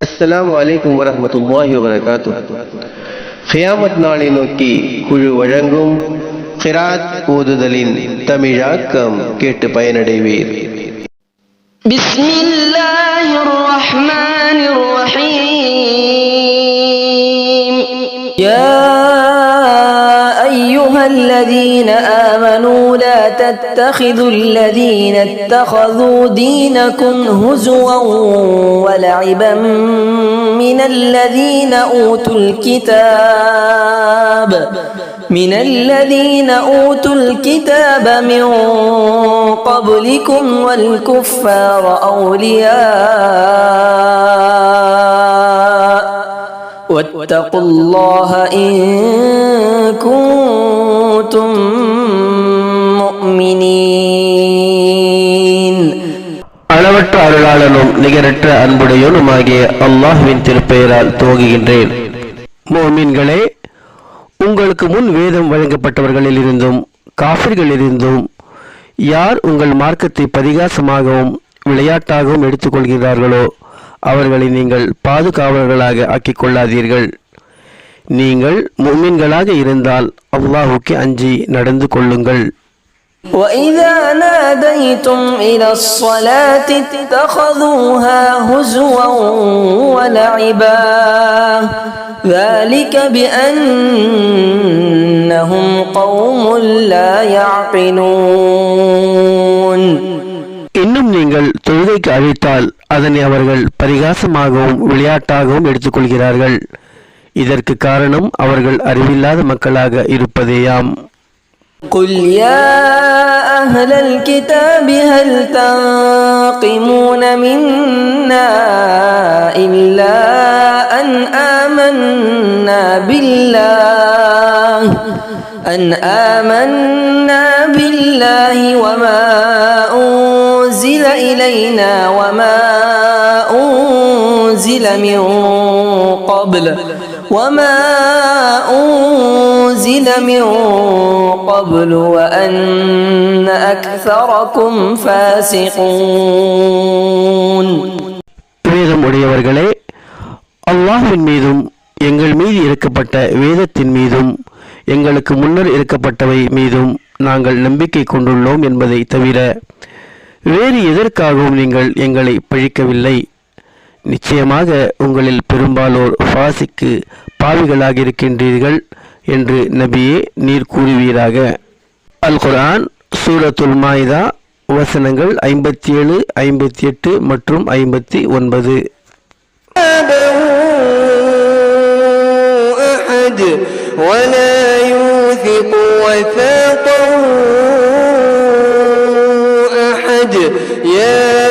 அஸ்ஸலாமு அலைக்கும் வரஹ்மத்துல்லாஹி வபரகாத்துஹு கியாமத் நாளை நோக்கி குழு வழங்கும் கிராத் ஓதுதலின் தமிழாக்கம் கேட்டு பயனடைவீர் بسم الله الرحمن الرحيم. يا أيها الذين آمنوا لا تتخذوا الذين اتخذوا دينكم هزوا ولعبا من الذين أوتوا الكتاب. من الذين أوتوا الكتاب من قبلكم والكفار أولياء واتقوا الله إن كنتم مؤمنين அளவற்ற அருளாளனும் நிகரற்ற அன்புடையவனுமாகிய அல்லாஹ்வின் திருப்பெயரால் துவங்குகின்றேன் மோமீன்களே உங்களுக்கு முன் வேதம் வழங்கப்பட்டவர்களில் இருந்தும் காஃபிர்களிலிருந்தும் யார் உங்கள் மார்க்கத்தை பரிகாசமாகவும் விளையாட்டாகவும் எடுத்துக்கொள்கிறார்களோ அவர்களை நீங்கள் பாதுகாவலர்களாக ஆக்கிக் கொள்ளாதீர்கள் நீங்கள் மும்மின்களாக இருந்தால் அல்லாஹுக்கு அஞ்சி நடந்து கொள்ளுங்கள் وإذا ناديتم إلى الصلاة اتخذوها هزوا ولعبا ذلك بأنهم قوم لا يعقلون இன்னும் நீங்கள் தொழுகைக்கு அழைத்தால் அதனை அவர்கள் பரிகாசமாகவும் விளையாட்டாகவும் எடுத்துக்கொள்கிறார்கள் இதற்கு காரணம் அவர்கள் அறிவில்லாத மக்களாக இருப்பதேயாம் قل يا أهل الكتاب هل تنقمون منا إلا أن آمنا بالله أن آمنا بالله وما أنزل إلينا وما أنزل من قبل وما أنزل من قبل وأن أكثركم فاسقون வேதம் உடையவர்களே அல்லாஹின் மீதும் எங்கள் மீது இறக்கப்பட்ட வேதத்தின் மீதும் எங்களுக்கு முன்னர் இறக்கப்பட்டவை மீதும் நாங்கள் நம்பிக்கை கொண்டுள்ளோம் என்பதை தவிர வேறு எதற்காகவும் நீங்கள் எங்களை பழிக்கவில்லை. நிச்சயமாக உங்களில் பெரும்பாலோர் ஃபாசிக்கு பாவிகளாக இருக்கின்றீர்கள் என்று நபியே நீர் கூறுவீராக. அல் குரான் சூரத்துல் மாயிதா வசனங்கள் ஐம்பத்தி ஏழு ஐம்பத்தி எட்டு மற்றும் ஐம்பத்தி ஒன்பது. أحد ولا يوثق وثاقه أحد. يا